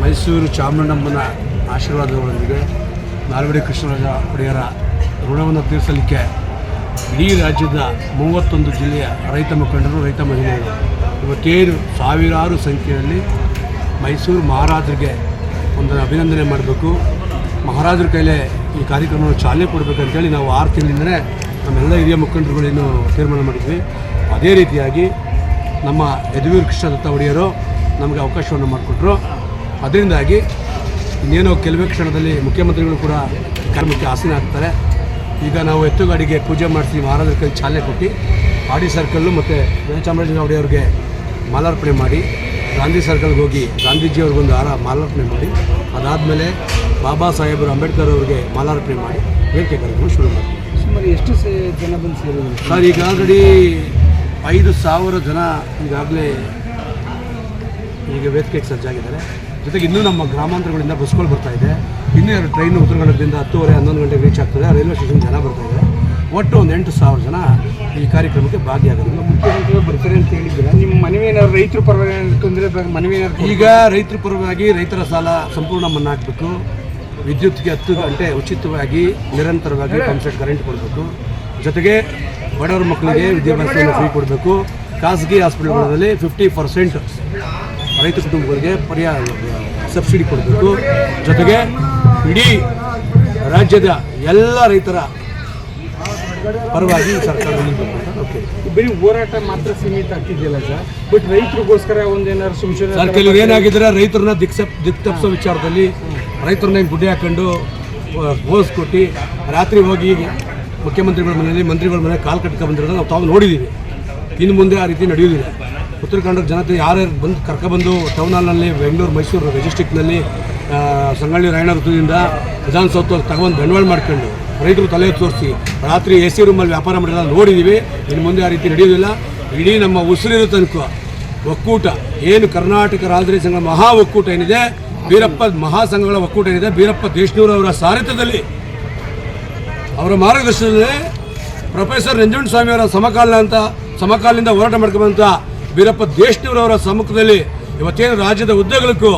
ಮೈಸೂರು ಚಾಮುಂಡಮ್ಮನ ಆಶೀರ್ವಾದಗಳೊಂದಿಗೆ ನಾಲ್ವಡಿ ಕೃಷ್ಣರಾಜ ಒಡೆಯರ ಋಣವನ್ನು ತೀರಿಸಲಿಕ್ಕೆ ಇಡೀ ರಾಜ್ಯದ ಮೂವತ್ತೊಂದು ಜಿಲ್ಲೆಯ ರೈತ ಮುಖಂಡರು, ರೈತ ಮಹಿಳೆಯರು ಇವತ್ತೇನು ಸಾವಿರಾರು ಸಂಖ್ಯೆಯಲ್ಲಿ ಮೈಸೂರು ಮಹಾರಾಜರಿಗೆ ಒಂದು ಅಭಿನಂದನೆ ಮಾಡಬೇಕು. ಮಹಾರಾಜರ ಕೈಲೇ ಈ ಕಾರ್ಯಕ್ರಮವನ್ನು ಚಾಲನೆ ಕೊಡಬೇಕಂತೇಳಿ ನಾವು ಆರು ತಿಂಗಳಿಂದಲೇ ನಮ್ಮೆಲ್ಲ ಹಿರಿಯ ಮುಖಂಡರುಗಳೇನು ತೀರ್ಮಾನ ಮಾಡಿದ್ವಿ. ಅದೇ ರೀತಿಯಾಗಿ ನಮ್ಮ ಯದುವೀರ್ ಕೃಷ್ಣದತ್ತ ಒಡೆಯರು ನಮಗೆ ಅವಕಾಶವನ್ನು ಮಾಡಿಕೊಟ್ರು. ಅದರಿಂದಾಗಿ ಇನ್ನೇನೋ ಕೆಲವೇ ಕ್ಷಣದಲ್ಲಿ ಮುಖ್ಯಮಂತ್ರಿಗಳು ಕೂಡ ಕರ್ಮಕ್ಕೆ ಕಾರ್ಯಕ್ರಮಕ್ಕೆ ಆಸೀನ ಆಗ್ತಾರೆ. ಈಗ ನಾವು ಎತ್ತುಗಾಡಿಗೆ ಪೂಜೆ ಮಾಡಿಸಿ ಮಹಾರಾಜರ ಕೈ ಚಾಲನೆ ಕೊಟ್ಟು ಆಡಿ ಸರ್ಕಲ್ಲು ಮತ್ತು ಚಾಮರಾಜ ಅವರಿಗೆ ಮಾಲಾರ್ಪಣೆ ಮಾಡಿ ಗಾಂಧಿ ಸರ್ಕಲ್ಗೆ ಹೋಗಿ ಗಾಂಧೀಜಿಯವ್ರಿಗೊಂದು ಹಾರ ಮಾಲಾರ್ಪಣೆ ಮಾಡಿ ಅದಾದಮೇಲೆ ಬಾಬಾ ಸಾಹೇಬರು ಅಂಬೇಡ್ಕರ್ ಅವರಿಗೆ ಮಾಲಾರ್ಪಣೆ ಮಾಡಿ ವೇದಿಕೆ ಕಾರ್ಯಕ್ರಮ ಶುರು ಮಾಡ್ತೀವಿ. ಸುಮಾರು ಎಷ್ಟು ಸೇ ಜನ ಬಂದು ಸೇರಿದ್ರು ಸರ್ ಈಗ ಆಲ್ರೆಡಿ ಐದು ಸಾವಿರ ಜನ ಈಗಾಗಲೇ ಈಗ ವೇದಿಕೆಗೆ ಸಜ್ಜಾಗಿದ್ದಾರೆ. ಜೊತೆಗೆ ಇನ್ನೂ ನಮ್ಮ ಗ್ರಾಮಾಂತರಗಳಿಂದ ಬಸ್ಗಳು ಬರ್ತಾ ಇದೆ. ಇನ್ನೂ ಎರಡು ಟ್ರೈನ್ ಉತ್ತರ ಕನ್ನಡದಿಂದ ಹತ್ತುವರೆ ಹನ್ನೊಂದು ಗಂಟೆಗೆ ರೀಚ್ ಆಗ್ತದೆ. ರೈಲ್ವೆ ಸ್ಟೇಷನ್ ಜನ ಬರ್ತಾ ಇದೆ. ಒಟ್ಟು ಒಂದು ಎಂಟು ಸಾವಿರ ಜನ ಈ ಕಾರ್ಯಕ್ರಮಕ್ಕೆ ಭಾಗಿಯಾಗೋದಿಲ್ಲ ಮುಖ್ಯಮಂತ್ರಿಗಳು ಬರ್ತಾರೆ ಅಂತ ಹೇಳಿದ್ದೀರಾ? ನಿಮ್ಮ ಮನವಿ ಏನಾದ್ರು ರೈತರ ಪರವಾಗಿ ಮನವಿ ಏನಾದ್ರು ಈಗ ರೈತರ ಪರವಾಗಿ ರೈತರ ಸಾಲ ಸಂಪೂರ್ಣ ಮನ್ನಾ ಹಾಕಬೇಕು ವಿದ್ಯುತ್ಗೆ ಹತ್ತು ಗಂಟೆ ಉಚಿತವಾಗಿ ನಿರಂತರವಾಗಿ ಪಂಪ್ಸೆಟ್ ಕರೆಂಟ್ ಕೊಡಬೇಕು. ಜೊತೆಗೆ ಬಡವರ ಮಕ್ಕಳಿಗೆ ವಿದ್ಯಾಭ್ಯಾಸವನ್ನು ಫ್ರೀ ಕೊಡಬೇಕು. ಖಾಸಗಿ ಹಾಸ್ಪಿಟಲ್ಗಳಲ್ಲಿ ಫಿಫ್ಟಿ ಪರ್ಸೆಂಟ್ ರೈತ ಕುಟುಂಬಗಳಿಗೆ ಪರ್ಯಾಯ ಸಬ್ಸಿಡಿ ಕೊಡಬೇಕು. ಜೊತೆಗೆ ಇಡೀ ರಾಜ್ಯದ ಎಲ್ಲ ರೈತರ ಪರವಾಗಿ ಸರ್ಕಾರ ಓಕೆ ಬರೀ ಹೋರಾಟ ಮಾತ್ರ ಸೀಮಿತ ಆಗ್ತಿದೆಯಲ್ಲ ಸರ್? ಬಟ್ ರೈತರಿಗೋಸ್ಕರ ಒಂದೇನಾದ್ರು ಸಂಶೋಧನೆ ಸರ್ ಕೆಲವ್ರು ಏನಾಗಿದ್ರೆ ರೈತರನ್ನ ದಿಕ್ಸಪ್ ದಿಕ್ ತಪ್ಪಿಸೋ ವಿಚಾರದಲ್ಲಿ ರೈತರನ್ನ ಹಿಂಗೆ ಗುಡ್ಡೆ ಹಾಕೊಂಡು ಹೋಸ್ ಕೊಟ್ಟು ರಾತ್ರಿ ಹೋಗಿ ಮುಖ್ಯಮಂತ್ರಿಗಳ ಮನೆಯಲ್ಲಿ ಮಂತ್ರಿಗಳ ಮನೆ ಕಾಲು ಕಟ್ಕೊಂಡು ಬಂದಿರೋದನ್ನ ನಾವು ತಾವು ನೋಡಿದ್ದೀವಿ ಇನ್ನು ಮುಂದೆ ಆ ರೀತಿ ನಡೆಯುವುದಿಲ್ಲ. ಉತ್ತರ ಕನ್ನಡ ಜನತೆ ಯಾರ್ಯಾರು ಬಂದು ಕರ್ಕೊಬಂದು ಟೌನ್ ಹಾಲ್ನಲ್ಲಿ ಬೆಂಗಳೂರು, ಮೈಸೂರು ಮೆಜೆಸ್ಟಿಕ್ನಲ್ಲಿ ಸಂಗೊಳ್ಳಿ ರಾಯಣ್ಣ ವೃತ್ತದಿಂದ ವಿಧಾನಸೌಧ ತಗೊಂಡು ಬಂಡವಾಳ ಮಾಡ್ಕೊಂಡು ರೈತರು ತಲೆ ತೋರಿಸಿ, ರಾತ್ರಿ ಎ ಸಿ ರೂಮಲ್ಲಿ ವ್ಯಾಪಾರ ಮಾಡಿರೋದು ನೋಡಿದ್ದೀವಿ ಇನ್ನು ಮುಂದೆ ಆ ರೀತಿ ನಡೆಯೋದಿಲ್ಲ. ಇಡೀ ನಮ್ಮ ಉಸಿರಿರೋ ತನಕ ಒಕ್ಕೂಟ, ಏನು ಕರ್ನಾಟಕ ರಾಜಧಾನಿ ಸಂಘ ಮಹಾ ಒಕ್ಕೂಟ ಏನಿದೆ, ಬೀರಪ್ಪ ಮಹಾಸಂಘಗಳ ಒಕ್ಕೂಟ ಏನಿದೆ, ಬೀರಪ್ಪ ಅವರ ಸಾರಥ್ಯದಲ್ಲಿ ಅವರ ಮಾರ್ಗದರ್ಶನದಲ್ಲಿ ಪ್ರೊಫೆಸರ್ ನಂಜುಂಡ ಸ್ವಾಮಿ ಅವರ ಸಮಕಾಲ ಅಂತ ಸಮಕಾಲದಿಂದ ಹೋರಾಟ ಮಾಡ್ಕೊಂಬಂತ ಬೀರಪ್ಪ ದೇಶದವರವರ ಸಮ್ಮುಖದಲ್ಲಿ ಇವತ್ತೇನು ರಾಜ್ಯದ ಉದ್ಯೋಗಕ್ಕೂ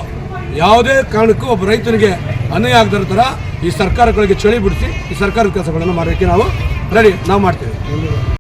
ಯಾವುದೇ ಕಾರಣಕ್ಕೂ ಒಬ್ಬ ರೈತನಿಗೆ ಅನ್ಯಾಯ ಆಗದ ಥರ ಈ ಸರ್ಕಾರಗಳಿಗೆ ಚಳಿ ಬಿಡಿಸಿ ಈ ಸರ್ಕಾರದ ಕೆಲಸಗಳನ್ನು ಮಾಡೋಕ್ಕೆ ನಾವು ರೆಡಿ ನಾವು ಮಾಡ್ತೇವೆ.